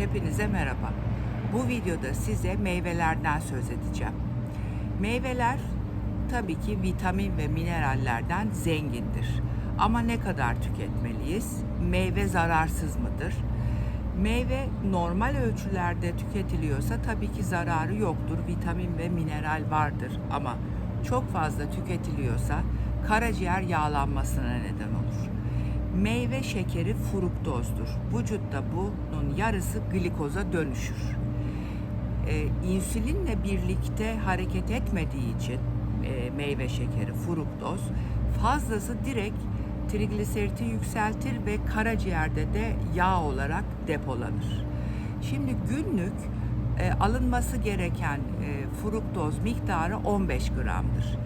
Hepinize merhaba. Bu videoda size meyvelerden söz edeceğim. Meyveler tabii ki vitamin ve minerallerden zengindir. Ama ne kadar tüketmeliyiz? Meyve zararsız mıdır? Meyve normal ölçülerde tüketiliyorsa tabii ki zararı yoktur. Vitamin ve mineral vardır ama çok fazla tüketiliyorsa karaciğer yağlanmasına neden olur. Meyve şekeri fruktozdur. Vücutta bunun yarısı glikoza dönüşür. Ee, insülinle birlikte hareket etmediği için e, meyve şekeri fruktoz fazlası direkt trigliseriti yükseltir ve karaciğerde de yağ olarak depolanır. Şimdi günlük e, alınması gereken e, fruktoz miktarı 15 gramdır.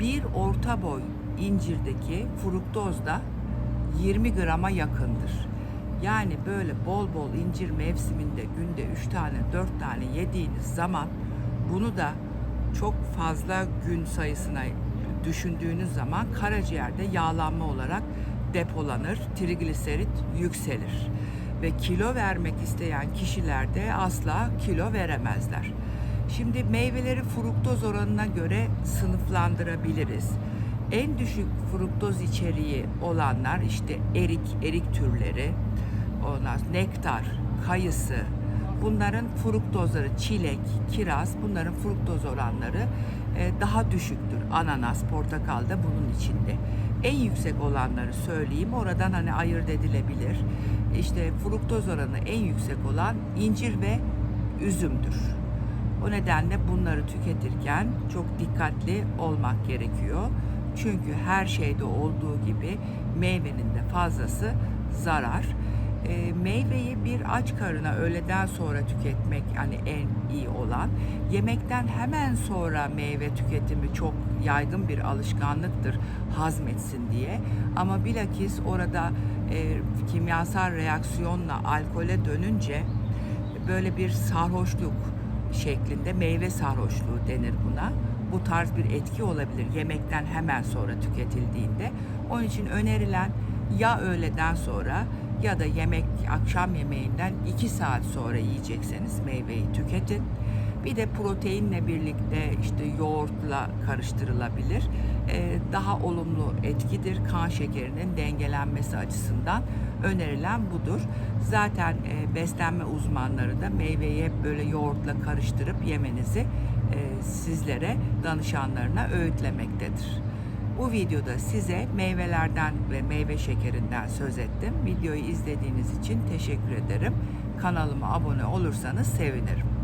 Bir orta boy incirdeki fruktoz da 20 grama yakındır. Yani böyle bol bol incir mevsiminde günde 3 tane 4 tane yediğiniz zaman bunu da çok fazla gün sayısına düşündüğünüz zaman karaciğerde yağlanma olarak depolanır, trigliserit yükselir ve kilo vermek isteyen kişilerde asla kilo veremezler. Şimdi meyveleri fruktoz oranına göre sınıflandırabiliriz. En düşük fruktoz içeriği olanlar işte erik, erik türleri, ondan nektar, kayısı, bunların fruktozları, çilek, kiraz, bunların fruktoz oranları e, daha düşüktür. Ananas, portakal da bunun içinde. En yüksek olanları söyleyeyim. Oradan hani ayırt edilebilir. İşte fruktoz oranı en yüksek olan incir ve üzümdür. O nedenle bunları tüketirken çok dikkatli olmak gerekiyor. Çünkü her şeyde olduğu gibi meyvenin de fazlası zarar. E, meyveyi bir aç karına öğleden sonra tüketmek hani en iyi olan. Yemekten hemen sonra meyve tüketimi çok yaygın bir alışkanlıktır hazmetsin diye. Ama bilakis orada e, kimyasal reaksiyonla alkole dönünce böyle bir sarhoşluk şeklinde meyve sarhoşluğu denir buna. Bu tarz bir etki olabilir yemekten hemen sonra tüketildiğinde. Onun için önerilen ya öğleden sonra ya da yemek akşam yemeğinden 2 saat sonra yiyecekseniz meyveyi tüketin. Bir de proteinle birlikte işte yoğurtla karıştırılabilir. Ee, daha olumlu etkidir. Kan şekerinin dengelenmesi açısından önerilen budur. Zaten e, beslenme uzmanları da meyveyi hep böyle yoğurtla karıştırıp yemenizi e, sizlere danışanlarına öğütlemektedir. Bu videoda size meyvelerden ve meyve şekerinden söz ettim. Videoyu izlediğiniz için teşekkür ederim. Kanalıma abone olursanız sevinirim.